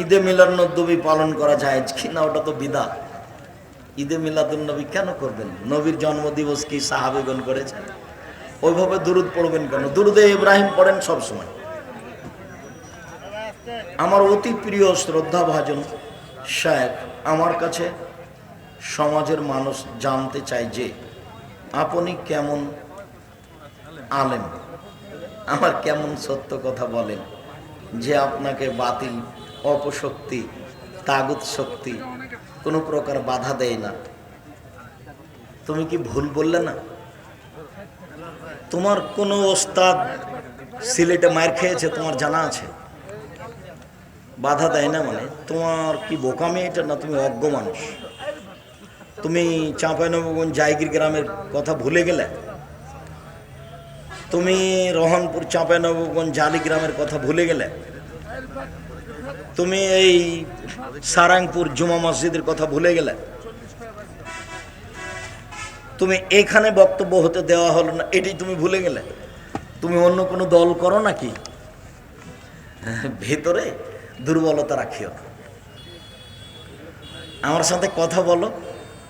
ঈদে মিলাদুন্নবী পালন করা যায় কি না, ওটা তো বিদা। ঈদে মিলাদুন্নবী কেন করবেন? নবীর জন্মদিবস কি সাহাবেগণ করেছেন ওইভাবে দুরুদ পড়বেন কেন? দুরুদে ইব্রাহিম পড়েন সব সময়। আমার অতি প্রিয় শ্রদ্ধা ভাজন শেখ আমার কাছে সমাজের মানুষ জানতে চায় যে, আপনি কেমন আলেম? আমার কেমন সত্য কথা বলেন যে, আপনাকে বাতিল অপশক্তি, তাগুত শক্তি, কোনো প্রকার বাধা দেয় না। তুমি কি ভুল বললে না? তোমার কোনো ওস্তাদ সিলেটে মায়ের খেয়েছে, তোমার জানা আছে? বাধা দেয় না মানে? তোমার কি বোকামি এটা না তুমি অজ্ঞ মানুষ? তুমি চাঁপাইনবগঞ্জ জায়গির গ্রামের কথা ভুলে গেলে? তুমি রহনপুর চাঁপাইনবগঞ্জ জালি গ্রামের কথা ভুলে গেলে? তুমি এই সারাংপুর জুমা মসজিদের কথা ভুলে গেলে? তুমি এখানে বক্তব্য হতে দেওয়া হলো না এটি তুমি ভুলে গেলে? তুমি অন্য কোনো দল করো নাকি? ভেতরে দুর্বলতা রাখিও আমার সাথে কথা বলো,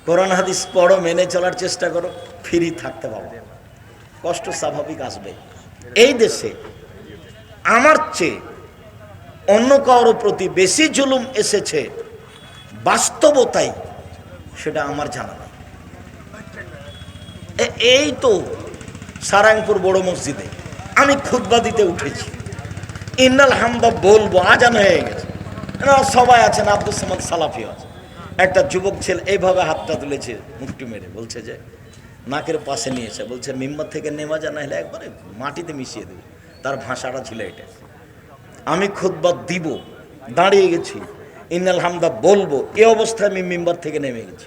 কোরআন হাদিস পড়ো, মেনে চলার চেষ্টা করো, ফ্রি থাকতে পারো। কষ্ট স্বাভাবিক আসবে। এই দেশে আমার চেয়ে অন্য কারোর প্রতি বেশি জুলুম এসেছে, বাস্তবতাই সেটা আমার জানা নেই। এই তো সারাংপুর বড় মসজিদে আমি খুতবা দিতে উঠেছি। ইন্নাল হামদা বলব, আজান হয়ে গেছে। সবাই আছেন, আব্দুল সামাদ সালাফিও আছে একটা যুবক ছেলে এইভাবে হাতটা তুলেছে, মুখটি মেরে বলছে যে, নাকের পাশে নিয়েছে বলছে, মিম্বার থেকে নেমা যা না হলে একবারে মাটিতে মিশিয়ে দেবে। তার ভাষাটা ছিল এটা আমি খুতবা দিব, দাঁড়িয়ে গেছি। ইন্নাল হামদা বলব, এ অবস্থায় আমি মেম্বার থেকে নেমে গেছি।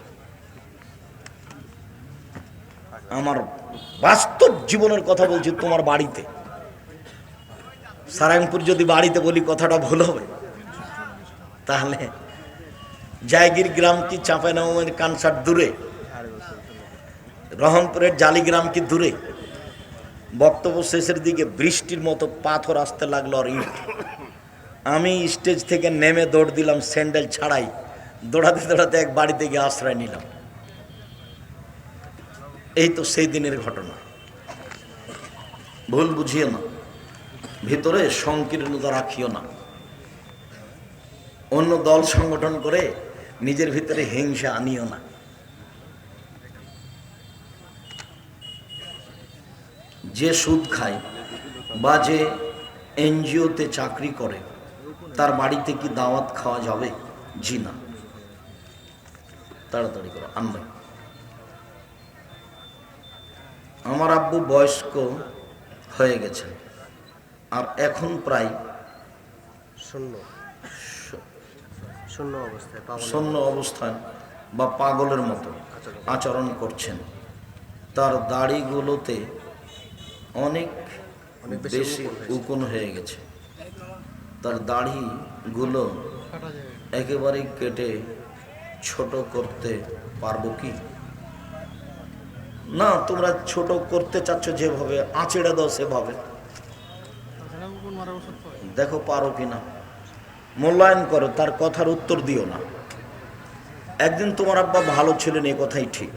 আমার বাস্তব জীবনের কথা বলছি তোমার বাড়িতে। সারাংপুর যদি বাড়িতে বলি কথাটা ভুল হবে। তাহলে জায়গির গ্রাম কি চাঁপাইনবামের কানসার দূরে? রহনপুরের জালিগ্রাম কি দূরে? বক্তব্য শেষের দিকে বৃষ্টির মতো পাথর আসতে লাগল আর ইট। আমি স্টেজ থেকে নেমে দৌড় দিলাম স্যান্ডেল ছাড়াই। দৌড়াতে দৌড়াতে এক বাড়িতে গিয়ে আশ্রয় নিলাম। এই তো সেই দিনের ঘটনা। ভুল বুঝিও না। ভিতরে সংকীর্ণতা রাখিও না। অন্য দল সংগঠন করে নিজের ভিতরে হিংসা আনিও না। যে সুদ খায় বা যে এনজিওতে চাকরি করে তার বাড়িতে কি দাওয়াত খাওয়া যাবে? জি না। তাড়াতাড়ি করো আনবে। আমার আব্বু বয়স্ক হয়ে গেছে আর এখন প্রায় শূন্য। শূন্য অবস্থায় শূন্য অবস্থায় বা পাগলের মতো আচরণ করছেন। তার দাড়িগুলোতে অনেক অনেক বেশি উকুন হয়ে গেছে। তার দাড়িগুলো একেবারেই কেটে ছোট করতে পারব কি? না তোমরা ছোট করতে চাচ্ছ যেভাবে আঁচড়ে দাও সেভাবে। দেখো পারো কিনা মূল্যায়ন করো তার কথার উত্তর দিও না। একদিন তোমার আব্বা ভালো ছিলেন এই কথাই ঠিক।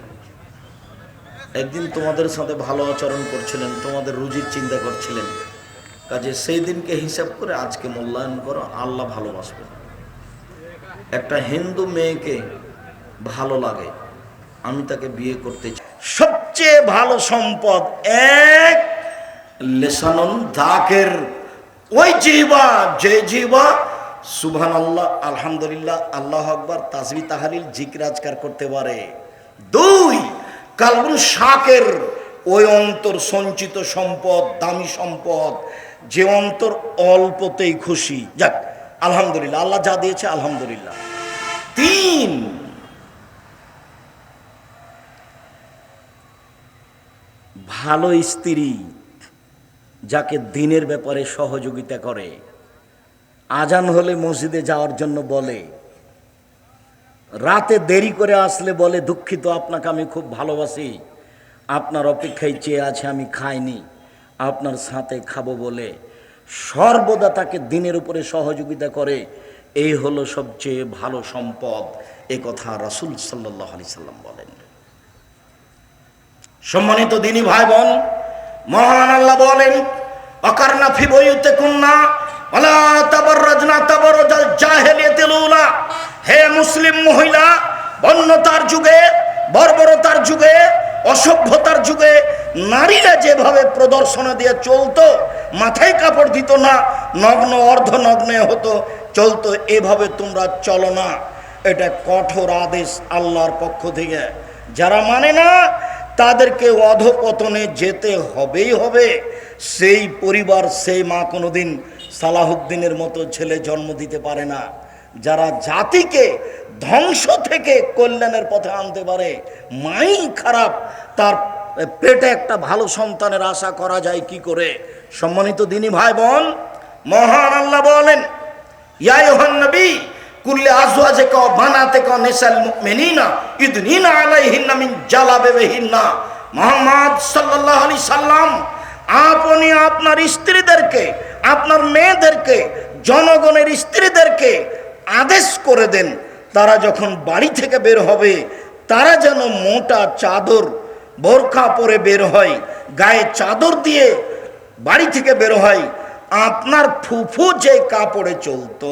একদিন তোমাদের সাথে ভালো আচরণ করছিলেন, তোমাদের রুজির চিন্তা করছিলেন। কাজে সেই দিনকে হিসাব করে আজকে মূল্যায়ন করো, আল্লাহ ভালোবাসবে। একটা হিন্দু মেয়েকে ভালো লাগে, আমি তাকে বিয়ে করতে চাই। সবচেয়ে ভালো সম্পদ এক, লেসানুন দাকের। ওই জিবা যে জিবা সুবহান আল্লাহ আলহামদুলিল্লাহ, আল্লাহ আকবার তাজবি তাহালিল জিকরাজকার করতে পারে। দুই কালবুল শাকের ওই অন্তর সঞ্চিত সম্পদ, দামি সম্পদ, যে অন্তর অল্পতেই খুশি। যাক, আলহামদুলিল্লাহ, আল্লাহ যা দিয়েছে, আলহামদুলিল্লাহ। তিন, ভালো স্ত্রী যাকে দিনের ব্যাপারে সহযোগিতা করে, আজান হলে মসজিদে যাওয়ার জন্য বলে রাতে দেরি করে আসলে বলে, দুঃখিত, আপনাকে আমি খুব ভালোবাসি। আপনার অপেক্ষায় চেয়ে আছে, আমি খাইনি। আপনার সাথে খাব বলে। সর্বদা তাকে দিনের উপরে সহযোগিতা করে। এই হলো সবচেয়ে ভালো সম্পদ, এ কথা রাসুল সাল্লাহ আলি সাল্লাম বলেন। সম্মানিত দিনী ভাই বোন, মহান আল্লাহ বলেন অকারনা ফি বইতে কুন্না হে মুসলিম মহিলা, বন্যতার যুগে, বর্বরতার যুগে, অসভ্যতার যুগে নারীরা যেভাবে প্রদর্শন দিয়ে চলতো, মাথায় কাপড় দিত না, নগ্ন অর্ধনগ্নে হতো, চলতো, এভাবে তোমরা চলো না। এটা কঠোর আদেশ আল্লাহর পক্ষ থেকে। যারা মানে না, তাদেরকে অধপতনে যেতে হবেই হবে। সেই পরিবার, সেই মা কোনোদিন সালাহুদ্দিনের মতো ছেলে জন্ম দিতে পারে না। যারা জাতিকে ধ্বংস থেকে কল্যাণের পথে আনতে পারে, মাই খারাপ, তার পেটে একটা ভালো সন্তানের আশা করা যায় কি করে? সম্মানিত দিনী ভাই বোন মহান আল্লাহ বলেন, ইয়া নবী, কুল্লে জালাবিবিহিন্না। মুহাম্মদ সাল্লাল্লাহু আলাইহি সাল্লাম, আপনি আপনার স্ত্রীদেরকে আপনার মেয়েদেরকে, জনগণের স্ত্রীদেরকে আদেশ করে দেন, তারা যখন বাড়ি থেকে বের হবে, তারা যেন মোটা চাদর বোরখা পরে বের হয়, গায়ে চাদর দিয়ে বাড়ি থেকে বের হয়, আপনার ফুফু যে কাপড়ে চলতো,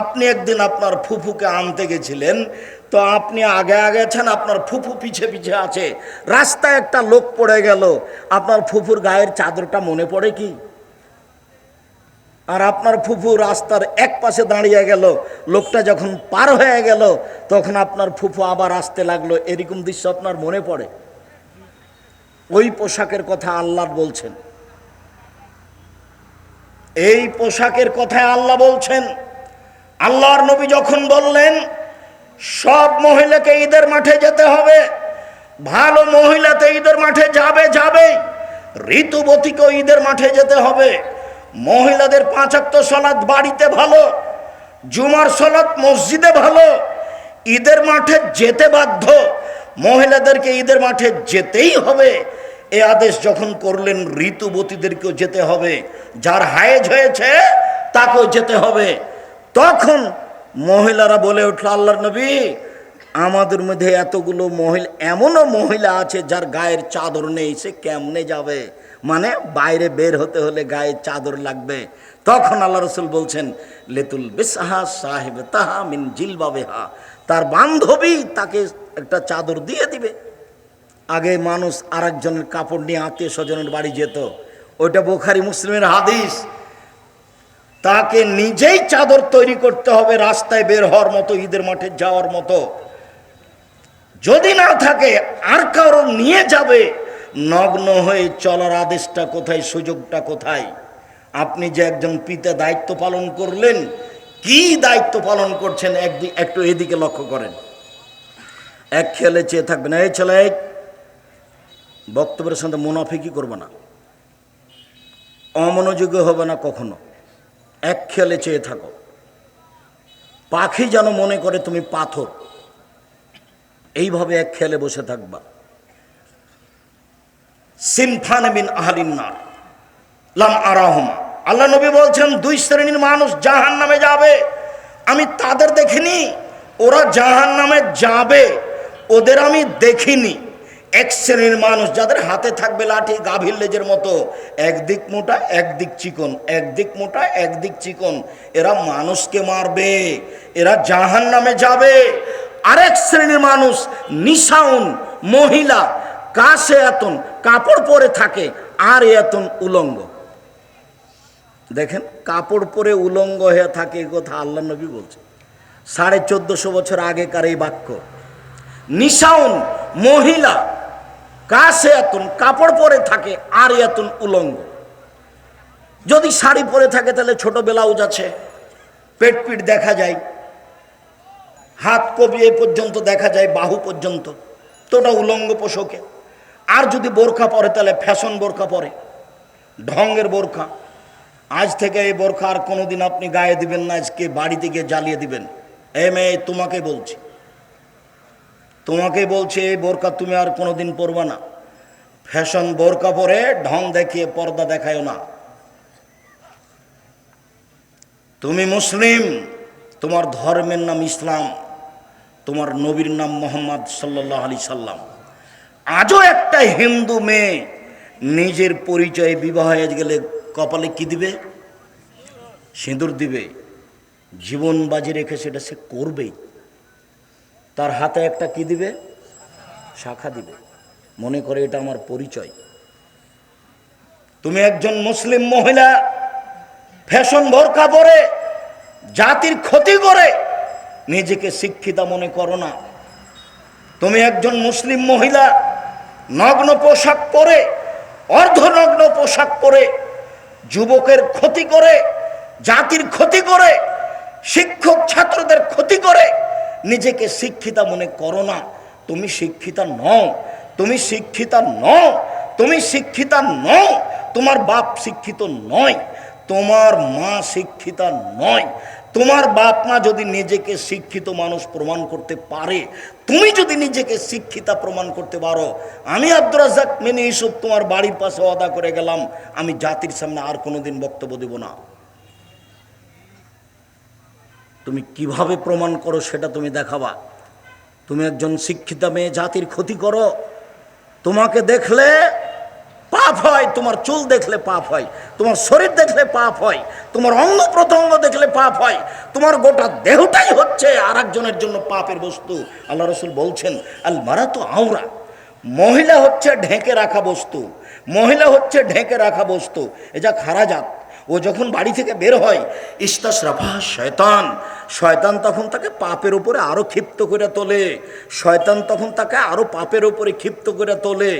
আপনি একদিন আপনার ফুফুকে আনতে গেছিলেন, তো আপনি আগে আগেছেন আপনার ফুফু পিছে পিছে আছে, রাস্তায় একটা লোক পড়ে গেল, আপনার ফুফুর গায়ের চাদরটা মনে পড়ে কি? আর আপনার ফুফু রাস্তার এক পাশে দাঁড়িয়ে গেল, লোকটা যখন পার হয়ে গেল, তখন আপনার ফুফু আবার আসতে লাগল। এরকম দৃশ্য আপনার মনে পড়ে? ওই পোশাকের কথা আল্লাহ বলছেন। এই পোশাকের কথায় আল্লাহ বলছেন, আল্লাহর নবী যখন বললেন, সব মহিলাকে ঈদের মাঠে যেতে হবে, ভালো মহিলাতে ঈদের মাঠে যাবে যাবে, ঋতুবতীকেও ঈদের মাঠে যেতে হবে। মহিলাদের পাঁচাত্ত সলাৎ বাড়িতে ভালো, জুমার সলাৎ মসজিদে ভালো, ঈদের মাঠে যেতে বাধ্য, মহিলাদেরকে ঈদের মাঠে যেতেই হবে। এ আদেশ যখন করলেন, ঋতুবতীদেরকেও যেতে হবে। যার হায়েজ হয়েছে, তাকেও যেতে হবে। তখন মহিলারা বলে উঠল, আল্লাহর নবী, আমাদের মধ্যে এতগুলো মহিলা, এমনও মহিলা আছে যার গায়ের চাদর নেই, সে কেমনে যাবে? মানে বাইরে বের হতে হলে গায়ে চাদর লাগবে। তখন আল্লাহ রসুল বলছেন, লেতুল বেসাহা সাহেব তাহা মিন জিলবাবেহা। তার বান্ধবী তাকে একটা চাদর দিয়ে দিবে। আগে মানুষ আরেকজনের কাপড় নিয়ে আত্মীয় স্বজনের বাড়ি যেত। ওইটা বোখারি মুসলিমের হাদিস। তাকে নিজেই চাদর তৈরি করতে হবে রাস্তায় বের হওয়ার মতো, ঈদের মাঠে যাওয়ার মতো। যদি না থাকে, আর কারও নিয়ে যাবে। নগ্ন হয়ে চলার আদেশটা কোথায়, সুযোগটা কোথায়? আপনি যে একজন পিতা দায়িত্ব পালন করলেন, কি দায়িত্ব পালন করছেন একদিক একটু এদিকে লক্ষ্য করেন। এক খেলে চেয়ে থাকবেন, এই ছেলে বক্তব্যের সাথে মুনাফিকি করবে না। অমনোযোগী হবে না কখনো। এক খেলে চেয়ে থাকো। পাখি যেন মনে করে তুমি পাথর, এইভাবে এক খেলে বসে থাকবা। সিনফান বিন আহলিন্নার লাম আরাহমা। আল্লাহ নবী বলছেন, দুই শ্রেণির মানুষ জাহান নামে যাবে। আমি তাদের দেখিনি, ওরা জাহান নামে যাবে। ওদের আমি দেখিনি। এক শ্রেণির মানুষ যাদের হাতে থাকবে লাঠি, গাভীর লেজের মতো একদিক মোটা একদিক চিকন একদিক মোটা একদিক চিকন। এরা মানুষকে মারবে, এরা জাহান নামে যাবে। আরেক শ্রেণির মানুষ নিশাউন, মহিলা কাশে এতন, কাপড় পরে থাকে, আর এতন উলঙ্গ। দেখেন, কাপড় পরে উলঙ্গ হয়ে থাকে এ কথা আল্লাহ নবী বলছে। সাড়ে চোদ্দশো বছর আগেকার এই বাক্য। নিশাউন, মহিলা, কাশে এতন, কাপড় পরে থাকে, আর এতন উলঙ্গ। যদি শাড়ি পরে থাকে, তাহলে ছোট ব্লাউজ আছে, পেট পিট দেখা যায়, হাত কবি এ পর্যন্ত দেখা যায়, বাহু পর্যন্ত। তো ওটা উলঙ্গ পোশাকে। আর যদি বোরখা পরে, তাহলে ফ্যাশন বোরখা পরে। ঢঙ্গের বোরখা। আজ থেকে এই বোরখা আর কোনোদিন আপনি গায়ে দিবেন না, আজকে বাড়িতে গিয়ে জ্বালিয়ে দিবেন। এ মেয়ে, তোমাকে বলছি। তোমাকে বলছে, এই বোরকা তুমি আর কোনোদিন পরবা না। ফ্যাশন বোরকা পরে, ঢং দেখিয়ে পর্দা দেখায়ও না। তুমি মুসলিম, তোমার ধর্মের নাম ইসলাম, তোমার নবীর নাম মোহাম্মদ সাল্লাহ আলি সাল্লাম। আজও একটা হিন্দু মেয়ে নিজের পরিচয়ে বিবাহ হয়ে গেলে কপালে কি দিবে? সিঁদুর দিবে। জীবন বাজি রেখে সেটা সে করবেই। তার হাতে একটা কি দিবে? শাখা দিবে। মনে করে এটা আমার পরিচয়। তুমি একজন মুসলিম মহিলা, ফ্যাশন ভরকা পরে, জাতির ক্ষতি করে নিজেকে শিক্ষিতা মনে করো না। তুমি একজন মুসলিম মহিলা নগ্ন পোশাক পরে, অর্ধনগ্ন পোশাক পরে, যুবকের ক্ষতি করে, জাতির ক্ষতি করে, শিক্ষক ছাত্রদের ক্ষতি করে, নিজেকে শিক্ষিতা মনে করো না। তুমি শিক্ষিতা নও, তুমি শিক্ষিতা নও, তুমি শিক্ষিতা নও, তোমার বাপ শিক্ষিত নয়, তোমার মা শিক্ষিতা নয় তোমার বাপ মা যদি নিজেকে শিক্ষিত মানুষ প্রমাণ করতে পারে, তুমি যদি নিজেকে শিক্ষিতা প্রমাণ করতে পারো, আমি আব্দুর রাজাক মেনে ইসুফ তোমার বাড়ির পাশে অদা করে গেলাম, আমি জাতির সামনে আর কোনোদিন বক্তব্য দেব না। তুমি কীভাবে প্রমাণ করো সেটা তুমি দেখাবা? তুমি একজন শিক্ষিতা মেয়ে, জাতির ক্ষতি করো। তোমাকে দেখলে পাপ হয়, তোমার চুল দেখলে পাপ হয়, তোমার শরীর দেখলে পাপ হয়, তোমার অঙ্গ প্রত্যঙ্গ দেখলে পাপ হয়, তোমার গোটা দেহটাই হচ্ছে আর একজনের জন্য পাপের বস্তু। আল্লাহ রসুল বলছেন, আল মারা তো আওরা মহিলা হচ্ছে ঢেকে রাখা বস্তু, মহিলা হচ্ছে ঢেকে রাখা বস্তু। এ যা খারাজাত, ও যখন বাড়ি থেকে বের হয় ইস্তাস রাফা শয়তান শয়তান তখন তাকে পাপের উপরে আরও ক্ষিপ্ত করে তোলে। শয়তান তখন তাকে আরও পাপের উপরে ক্ষিপ্ত করে তোলে।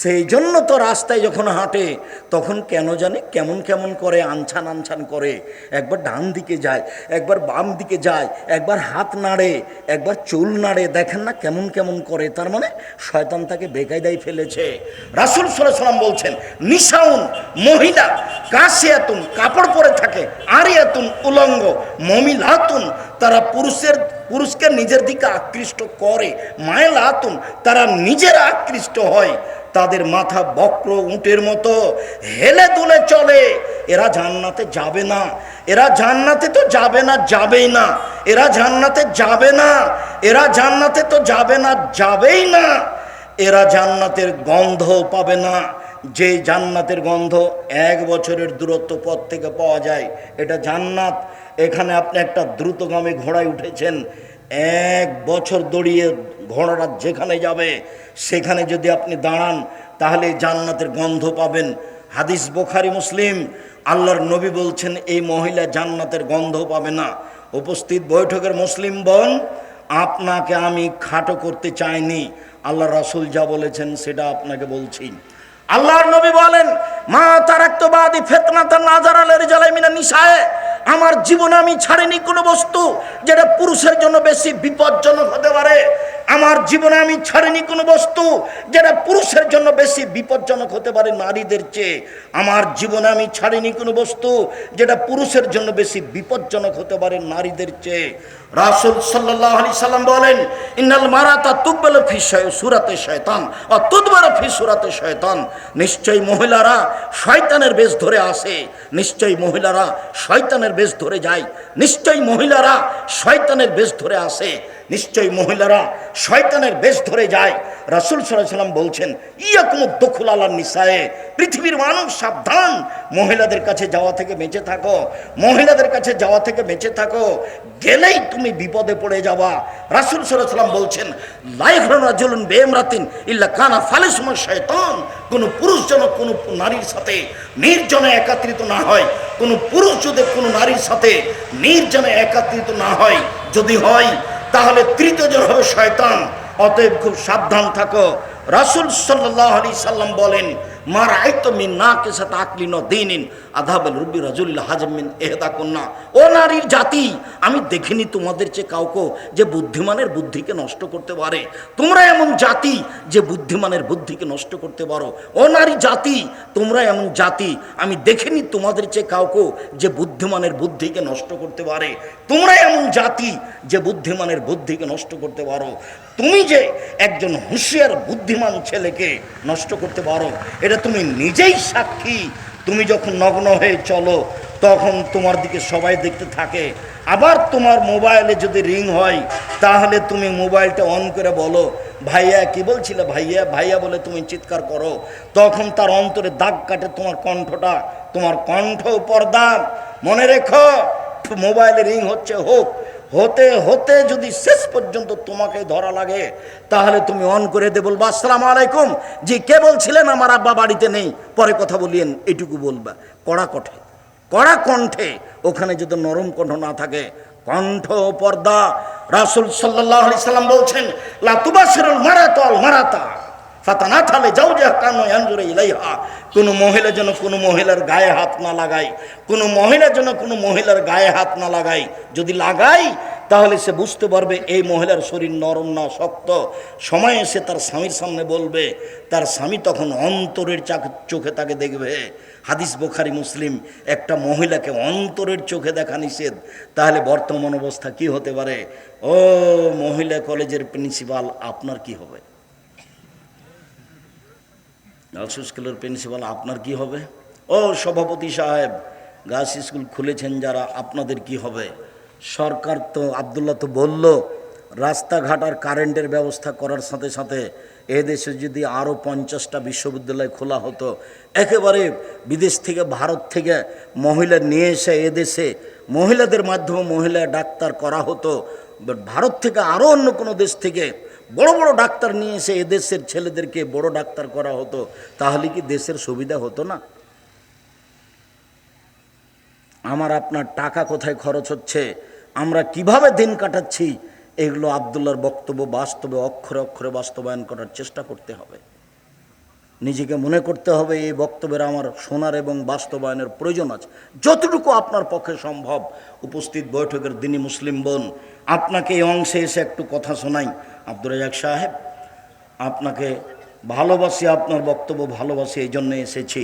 সেই জন্য তো রাস্তায় যখন হাঁটে, তখন কেন জানে কেমন কেমন করে আনছান আনছান করে। একবার ডান দিকে যায়, একবার বাম দিকে যায়, একবার হাত নাড়ে, একবার চুল নাড়ে, দেখেন না কেমন কেমন করে। তার মানে শয়তান তাকে বেকায়দায় ফেলেছে। রাসুল সাল্লাম বলছেন, নিশাউন, মহিলা, কাশিয়াতুন, কাপড় পরে থাকে, আরিয়াতুন, উলঙ্গ, মমিলাতুন তারা পুরুষের, পুরুষকে নিজের দিকে আকৃষ্ট করে। মায়েলাতুন তারা নিজেরা আকৃষ্ট হয়। তাদের মাথা বক্র উটের মতো, হেলে দুলে চলে। এরা জান্নাতে যাবে না। এরা জান্নাতে তো যাবে না, যাবেই না। এরা জান্নাতে যাবে না। এরা জান্নাতে তো যাবে না, যাবেই না। এরা জান্নাতের গন্ধ পাবে না। যে জান্নাতের গন্ধ এক বছরের দূরত্ব পথ থেকে পাওয়া যায়, এটা জান্নাত। এখানে আপনি একটা দ্রুতগামী ঘোড়ায় উঠেছেন। এক বছর দড়িয়ে ঘোড়াটা যেখানে যাবে, সেখানে যদি আপনি দাঁড়ান, তাহলে জান্নাতের গন্ধ পাবেন। হাদিস বোখারি, মুসলিম, আল্লাহর নবী বলছেন, এই মহিলা জান্নাতের গন্ধ পাবে না। উপস্থিত বৈঠকের মুসলিম বোন, আপনাকে আমি খাটো করতে চাইনি। আল্লাহ রাসুল যা বলেছেন, সেটা আপনাকে বলছি। আল্লাহর নবী বলেন, মা তারাক্তবাদী ফেতনাতা নাজার আলের জালাইমিনা নিশায় আমার জীবনে আমি ছাড়িনি কোনো বস্তু যেটা পুরুষের জন্য বেশি বিপজ্জনক হতে পারে। আমার জীবনে আমি ছাড়িনি কোনো বস্তু। যেটা পুরুষের জন্য বেশি বিপজ্জনক হতে পারে নারীদের চেয়ে, আমার জীবনে আমি ছাড়িনি কোনো বস্তু। যেটা পুরুষের জন্য বেশি বিপজ্জনক হতে পারে নারীদের চেয়ে। রাসুল সাল্লাহ আলি সাল্লাম বলেন, ইন্নাল মারাতা তুব্বেল ফি সুরাতে শয়তান ও তুদবার ফি সুরাতে শয়তান। নিশ্চয়ই মহিলারা শয়তানের বেশ ধরে আসে, নিশ্চয়ই মহিলারা শয়তানের বেশ ধরে যায়, নিশ্চয়ই মহিলারা শয়তানের বেশ ধরে আসে। নিশ্চয়ই মহিলারা শয়তানের বেশ ধরে যায়। রাসুল সাল্লাম বলছেন ইয়াকুম দখুল আল্লাহ নিসায়ে, পৃথিবীর মানুষ সাবধান, মহিলাদের কাছে যাওয়া থেকে বেঁচে থাকো, মহিলাদের কাছে যাওয়া থেকে বেঁচে থাকো, গেলেই তুমি বিপদে পড়ে যাবা। রাসুল সাল্লাম বলছেন লাইফরানা জুলুন বেমরাতিন ইল্লা কানা ফালে সময় শয়তান, কোনো পুরুষ যেন কোনো নারীর সাথে নির্জনে একাত্রিত না হয়, কোনো পুরুষ যদি কোনো নারীর সাথে নির্জনে একাত্রিত না হয়, যদি হয় তাহলে তৃতীয় জন হবে শয়তান। অতএব খুব সাবধান থাকো। রাসুল সাল্লাহ আলি সাল্লাম বলেন জাতি, আমি দেখিনি তোমাদের বুদ্ধিমানের বুদ্ধিকে নষ্ট করতে পারে। তোমরা এমন জাতি যে বুদ্ধিমানের বুদ্ধিকে নষ্ট করতে পারো। ও নারী জাতি, তোমরা এমন জাতি, আমি দেখিনি তোমাদের চেয়ে কাউকে যে বুদ্ধিমানের বুদ্ধিকে নষ্ট করতে পারে। তোমরা এমন জাতি যে বুদ্ধিমানের বুদ্ধিকে নষ্ট করতে পারো। তুমি যে একজন হুঁশিয়ার, বুদ্ধিমান ছেলেকে নষ্ট করতে পারো, এটা তুমি নিজেই সাক্ষী। তুমি যখন নগ্ন হয়ে চলো, তখন তোমার দিকে সবাই দেখতে থাকে। আবার তোমার মোবাইলে যদি রিং হয়, তাহলে তুমি মোবাইলটা অন করে বলো, ভাইয়া, কি বলছিলে ভাইয়া? ভাইয়া বলে তুমি চিৎকার করো। তখন তার অন্তরে দাগ কাটে তোমার কণ্ঠটা। তোমার কণ্ঠ পর্দা। মনে রেখো, মোবাইলে রিং হচ্ছে হোক হতে হতে যদি শেষ পর্যন্ত তোমাকে ধরা লাগে, তাহলে তুমি অন করে দে বলবা, আসসালাম আলাইকুম। জি, কে বলছিলেন, আমার আব্বা বাড়িতে নেই। পরে কথা বলিয়েন, এটুকু বলবা। কড়া কঠে কড়া কণ্ঠে, ওখানে যদি নরম কণ্ঠ না থাকে, কণ্ঠ পর্দা, রাসুল সাল্লাহ সাল্লাম বলছেন লাতুবাসিরুল মারাতল মারাতা। ফাতানা থালে যাও যে কানো আঞ্জুরে ইলাইহা। কোনো মহিলা যেন কোনো মহিলার গায়ে হাত না লাগায়, কোনো মহিলা যেন কোনো মহিলার গায়ে হাত না লাগায়। যদি লাগাই তাহলে সে বুঝতে পারবে এই মহিলার শরীর নরম না শক্ত। সময়ে এসে তার স্বামীর সামনে বলবে, তার স্বামী তখন অন্তরের চোখে তাকে দেখবে। হাদিস বোখারি, মুসলিম, একটা মহিলাকে অন্তরের চোখে দেখা নিষেধ। তাহলে বর্তমান অবস্থা কি হতে পারে? ও মহিলা কলেজের প্রিন্সিপাল, আপনার কি হবে? গার্লস স্কুলের প্রিন্সিপাল, আপনার কি হবে? ও সভাপতি সাহেব, গার্লস স্কুল খুলেছেন যারা, আপনাদের কি হবে? সরকার তো, আবদুল্লাহ তো বলল, রাস্তাঘাট আর কারেন্টের ব্যবস্থা করার সাথে সাথে এদেশে যদি আরও পঞ্চাশটা বিশ্ববিদ্যালয় খোলা হতো, একেবারে বিদেশ থেকে, ভারত থেকে মহিলা নিয়ে এসে এদেশে মহিলাদের মাধ্যমে মহিলা ডাক্তার করা হতো বাট ভারত থেকে আরও অন্য কোনো দেশ থেকে বড় বড় ডাক্তার নিয়ে এসে এদেশের ছেলেদেরকে বড় ডাক্তার করা হতো, তাহলে কি দেশের সুবিধা হতো না? আমার আপনার টাকা কোথায় খরচ হচ্ছে? আমরা কীভাবে দিন কাটাচ্ছি? এগুলো আবদুল্লার বক্তব্য বাস্তবে অক্ষরে অক্ষরে বাস্তবায়ন করার চেষ্টা করতে হবে। নিজেকে মনে করতে হবে, এই বক্তব্যের আমার শোনার এবং বাস্তবায়নের প্রয়োজন আছে। যতটুকু আপনার পক্ষে সম্ভব। উপস্থিত বৈঠকের দিনই মুসলিম বোন, আপনাকে এই অংশে এসে একটু কথা শোনাই। আব্দুর রাজাক সাহেব, আপনাকে ভালোবাসি, আপনার বক্তব্য ভালোবাসি, এই জন্য এসেছি।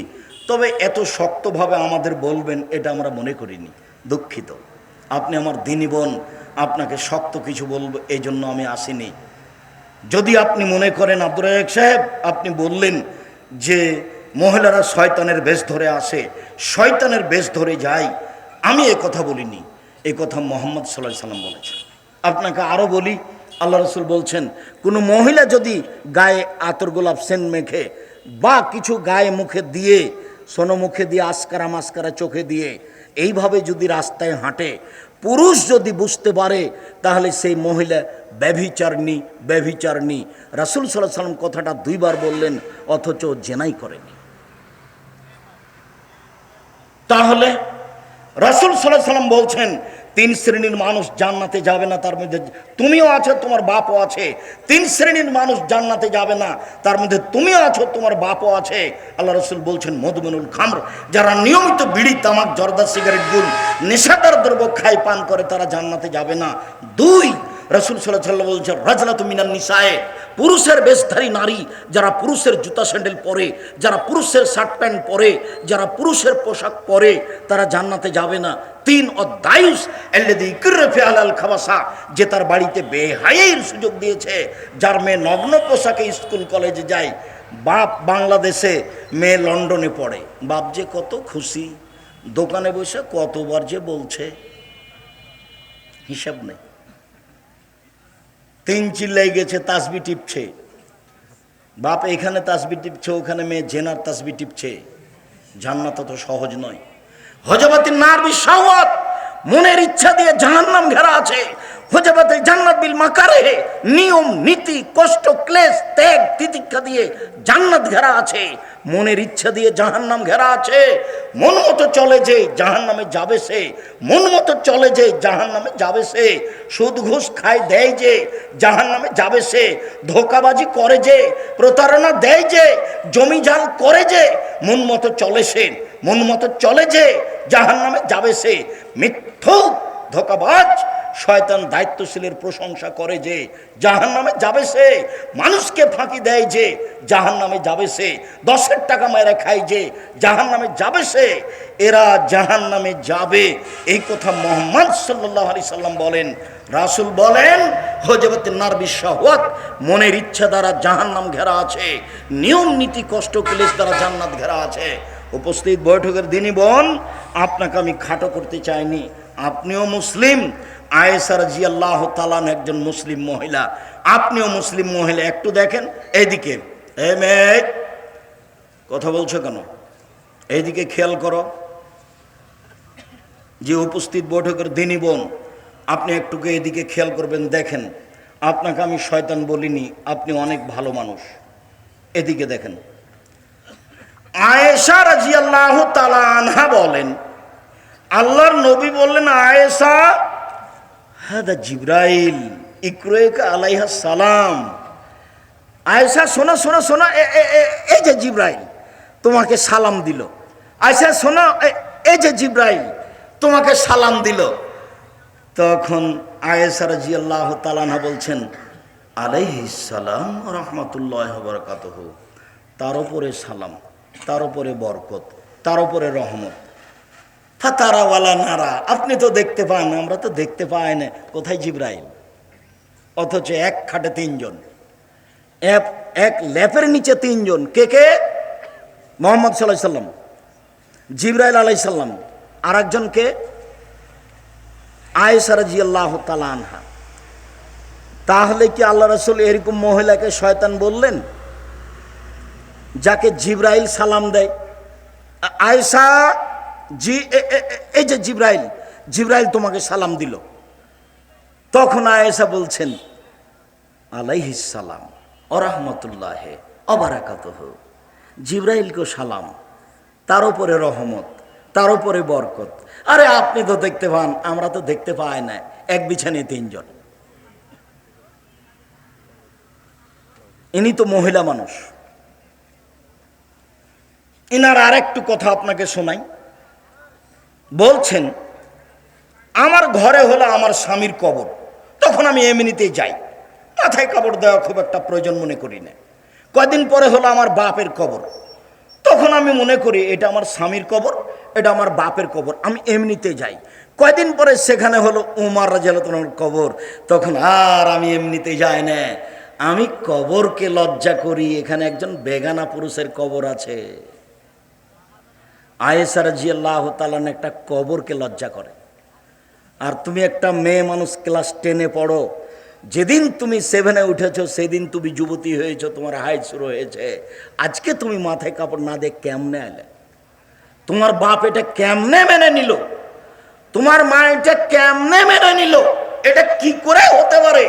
তবে এত শক্তভাবে আমাদের বলবেন, এটা আমরা মনে করিনি, দুঃখিত। আপনি আমার দিনী বোন, আপনাকে শক্ত কিছু বলব, এই জন্য আমি আসিনি। যদি আপনি মনে করেন, আব্দুর রাজাক সাহেব, আপনি বললেন যে মহিলারা শয়তানের বেশ ধরে আসে, শয়তানের বেশ ধরে যায়, আমি এ কথা বলিনি। এ কথা মোহাম্মদ সাল্লাহ সাল্লাম বলেছেন। আপনাকে আরও বলি আল্লাহ রসুল বলছেন, কোনো মহিলা যদি গায়ে আতর গোলাপ সেন মেখে বা কিছু গায়ে মুখে দিয়ে, সোনো মুখে দিয়ে, আসকারা মাস্কারা চোখে দিয়ে, এইভাবে যদি রাস্তায় হাঁটে, পুরুষ যদি বুঝতে পারে, তাহলে সেই মহিলা ব্যভিচারণী ব্যভিচারণী। রাসুল সাল্লাহ সাল্লাম কথাটা দুইবার বললেন, অথচ জেনাই করেনি। তাহলে রাসুল সাল্লাহ সাল্লাম বলছেন তিন শ্রেণির মানুষ জান্নাতে যাবে না, তার মধ্যে তুমিও আছো, তোমার বাপও আছে। তিন শ্রেণির মানুষ জান্নাতে যাবে না, তার মধ্যে তুমিও আছো, তোমার বাপও আছে। আল্লাহ রসুল বলছেন, মধুমেনুল খামর, যারা নিয়মিত বিড়ি, তামাক, জর্দা, সিগারেট গুল নেশাদার দ্রব্য খায়, পান করে, তারা জান্নাতে যাবে না। দুই রসুল সাল্লাহ বলছেন, রাজলাত মিনান নিসায়ে পুরুষের বেশধারী নারী যারা পুরুষের জুতা স্যান্ডেল পরে, যারা পুরুষের শার্ট প্যান্ট পরে, যারা পুরুষের পোশাক পরে, তারা জান্নাতে যাবে না। তিন অধ্যায়ুষ এল্লেদি ইকরফে আলাল খাবাসা যে তার বাড়িতে বেহাইয়ের সুযোগ দিয়েছে, যার মেয়ে নগ্ন পোশাকে স্কুল কলেজে যায়, বাপ বাংলাদেশে, মেয়ে লন্ডনে পড়ে। বাপ যে কত খুশি, দোকানে বসে কতবার যে বলছে, হিসাব নেই। তিন চিল্লাই গেছে, তাসবি টিপছে। বাপ এখানে তাসবি টিপছে, ওখানে মেয়ে জেনার তাসবি টিপছে। জান্নাত তো সহজ নয়। হজবাতির নার বিশ্বাওয়াত মনের ইচ্ছা দিয়ে জাহান্নাম ঘেরা আছে। হজবাতে জান্নাত বিল মাকারে নিয়ম, নীতি, কষ্ট, ক্লেশ, ত্যাগ, তিতিক্ষা দিয়ে জান্নাত ঘেরা আছে। মনের ইচ্ছা দিয়ে জাহান্নাম ঘেরা আছে। মন মতো চলে যে জাহান্নামে যাবে সে। মন মতো চলে যে জাহান্নামে যাবে সে। সুদ ঘুষ খায়, দেয় যে জাহান্নামে যাবে সে। ধোকাবাজি করে যে, প্রতারণা দেয় যে, জমি জাল করে যে, মন মতো চলে সে। মন মতো চলে যে জাহান্নামে যাবে সে। মিথ্যুক, ধোকাবাজ শয়তান দায়িত্বশীলের প্রশংসা করে যে জাহান নামে যাবে সে। মানুষকে ফাঁকি দেয় যে জাহান নামে যাবে সে। দশের টাকা মেরে খায় যে জাহান নামে যাবে সে। এরা জাহান নামে যাবে। এই কথা মোহাম্মদ সাল্লাহ আলি সাল্লাম বলেন। রাসুল বলেন হজবত নার বিশ্বাহত মনের ইচ্ছা দ্বারা জাহান নাম ঘেরা আছে, নিয়ম নীতি কষ্ট ক্লেশ দ্বারা জান্নাত ঘেরা আছে। উপস্থিত বৈঠকের দিনই বোন আপনাকে আমি খাটো করতে চাইনি। আপনিও মুসলিম আয়েসার জি আল্লাহ তালান একজন মুসলিম মহিলা। আপনিও মুসলিম মহিলা, একটু দেখেন, এইদিকে। এ মেয়ে, কথা বলছো কেন? এইদিকে খেয়াল করো। যে উপস্থিত বৈঠকের দিনই বোন, আপনি একটুকে এদিকে খেয়াল করবেন, দেখেন। আপনাকে আমি শয়তান বলিনি, আপনি অনেক ভালো মানুষ। এদিকে দেখেন। আয়েশা রাজি আল্লাহ আনহা বলেন আল্লাহর নবী বললেন, আয়েশা, হাদা জিব্রাইল ইকরোয়েকা আলাইহা সালাম। আয়েশা, শোনো শোনো শোনো এই যে জিব্রাইল তোমাকে সালাম দিল। আয়েশা, শোনো এই যে জিব্রাইল তোমাকে সালাম দিল। তখন আয়েশা রাজি আল্লাহ তালানহা বলছেন আলাইহিস সালাম রহমতুল্লাহ বরকাতহ। তার উপরে সালাম, তার উপরে বরকত, তার উপরে রহমত। ফাতারাওয়ালা নারা। আপনি তো দেখতে পান, আমরা তো দেখতে পাই না। কোথায় জিব্রাইল? অথচ এক খাটে তিনজন। এক ল্যাপের নিচে তিনজন। কে কে? মোহাম্মদ সাল্লাহ সাল্লাম। জিব্রাইল আলাই সাল্লাম আর একজনকে আয়েসার জি আল্লাহ আনহা। তাহলে কি আল্লাহ রসুল এরকম মহিলাকে শয়তান বললেন? যাকে জিব্রাইল সালাম দেয়। আ- আয়েশা জি এই যে জিব্রাইল জিব্রাইল তোমাকে সালাম দিল। তখন আয়েশা বলছেন, আলাইহিস সালাম, অরহমতুল্লাহ অবারাকাত জিব্রাইলকে সালাম, তার উপরে রহমত, তার উপরে বরকত। আরে আপনি তো দেখতে পান, আমরা তো দেখতে পাই না, এক বিছানে তিনজন। ইনি তো মহিলা মানুষ। ইনার আর একটু কথা আপনাকে শোনাই। বলছেন, আমার ঘরে হলো আমার স্বামীর কবর। তখন আমি এমনিতেই যাই। মাথায় কাপড় দেওয়া খুব একটা প্রয়োজন মনে করি না। কয়দিন পরে হলো আমার বাপের কবর। তখন আমি মনে করি, এটা আমার স্বামীর কবর, এটা আমার বাপের কবর। আমি এমনিতে যাই। কয়দিন পরে সেখানে হলো উমার রাজালতনের কবর। তখন আর আমি এমনিতে যাই না। আমি কবরকে লজ্জা করি। এখানে একজন বেগানা পুরুষের কবর আছে। আয়েসার জিয়াল্লাহ তালান একটা কবরকে লজ্জা করে। আর তুমি একটা মেয়ে মানুষ ক্লাস টেনে পড়ো, যেদিন তুমি সেভেনে উঠেছো, সেদিন তুমি যুবতী হয়েছো, তোমার হাইট শুরু হয়েছে। আজকে তুমি মাথায় কাপড় না দিয়ে কেমনে এলে তোমার বাপ এটা কেমনে মেনে নিল? তোমার মা এটা কেমনে মেনে নিল? এটা কি করে হতে পারে?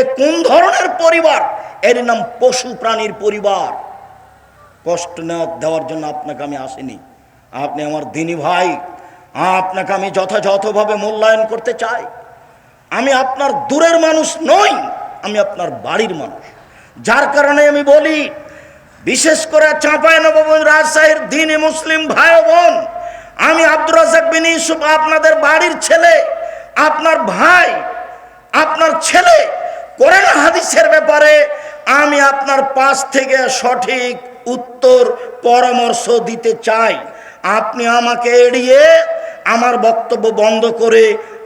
এ কোন ধরনের পরিবার? এর নাম পশু প্রাণীর পরিবার। কষ্ট নেওয়া দেওয়ার জন্য আপনাকে আমি আসিনি। আপনি আমার দিনী ভাই, আপনাকে আমি যথাযথভাবে মূল্যায়ন করতে চাই। আমি আপনার দূরের মানুষ নই, আমি আপনার বাড়ির মানুষ। যার কারণে আমি বলি, বিশেষ করে চাঁপাই নবগঞ্জ রাজশাহীর দিনী মুসলিম ভাই বোন, আমি আব্দুর রাজাক বিন ইউসুফ, আপনাদের বাড়ির ছেলে, আপনার ভাই, আপনার ছেলে কোরআন হাদিসের ব্যাপারে আমি আপনার পাশ থেকে সঠিক উত্তর পরামর্শ দিতে চাই। আপনি আমাকে এড়িয়ে আমার বক্তব্য বন্ধ করে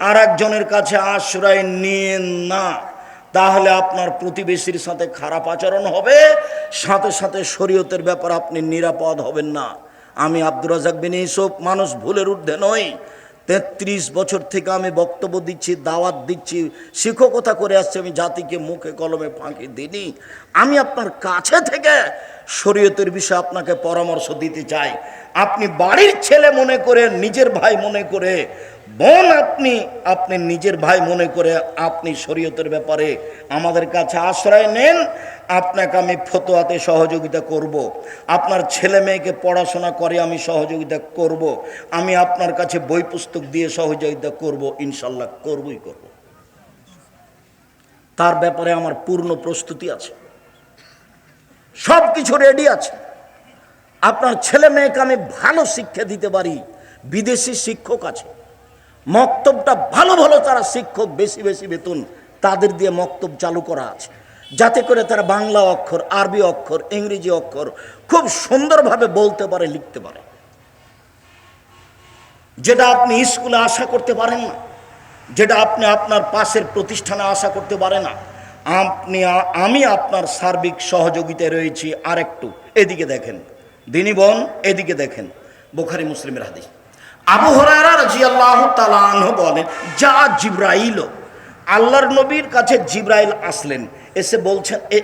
আর একজনের কাছে আশ্রয় নিয়েন না। তাহলে আপনার প্রতিবেশীর সাথে খারাপ আচরণ হবে, সাথে সাথে শরীয়তের ব্যাপার আপনি নিরাপদ হবেন না। আমি আব্দুর রাজাক বিন ইসুফ মানুষ ভুলের ঊর্ধ্বে নই। তেত্রিশ বছর থেকে আমি বক্তব্য দিচ্ছি, দাওয়াত দিচ্ছি, শিক্ষকতা করে আসছি, আমি জাতিকে মুখে কলমে ফাঁকি দিইনি। আমি আপনার কাছে থেকে শরীয়তের বিষয়ে আপনাকে পরামর্শ দিতে চাই আপনি বাড়ির ছেলে মনে করে, নিজের ভাই মনে করে, বোন আপনি আপনি নিজের ভাই মনে করে আপনি শরীয়তের ব্যাপারে আমাদের কাছে আশ্রয় নেন আপনাকে আমি ফতোয়াতে সহযোগিতা করব। আপনার ছেলে মেয়েকে পড়াশোনা করে আমি সহযোগিতা করব। আমি আপনার কাছে বই পুস্তক দিয়ে সহযোগিতা করব, ইনশাল্লাহ করবই করব। তার ব্যাপারে আমার পূর্ণ প্রস্তুতি আছে সব কিছু রেডি আছে। আপনার ছেলে মেয়েকে আমি ভালো শিক্ষা দিতে পারি, বিদেশি শিক্ষক আছে। মক্তবটা ভালো ভালো তারা শিক্ষক, বেশি বেশি বেতন তাদের দিয়ে মক্তব চালু করা আছে। যাতে করে তারা বাংলা অক্ষর, আরবি অক্ষর, ইংরেজি অক্ষর খুব সুন্দরভাবে বলতে পারে, লিখতে পারে। যেটা আপনি স্কুলে আশা করতে পারেন না, যেটা আপনি আপনার পাশের প্রতিষ্ঠানে আশা করতে পারেন না আপনি আমি আপনার সার্বিক সহযোগিতায় রয়েছি আরেকটু। এদিকে দেখেন। দিনী বোন, এদিকে দেখেন। বোখারি মুসলিমের হাদিস। আবু হরারা তালাহ বলেন, যা জিব্রাইল, আল্লাহর নবীর কাছে জিব্রাইল আসলেন। এসে বলছেন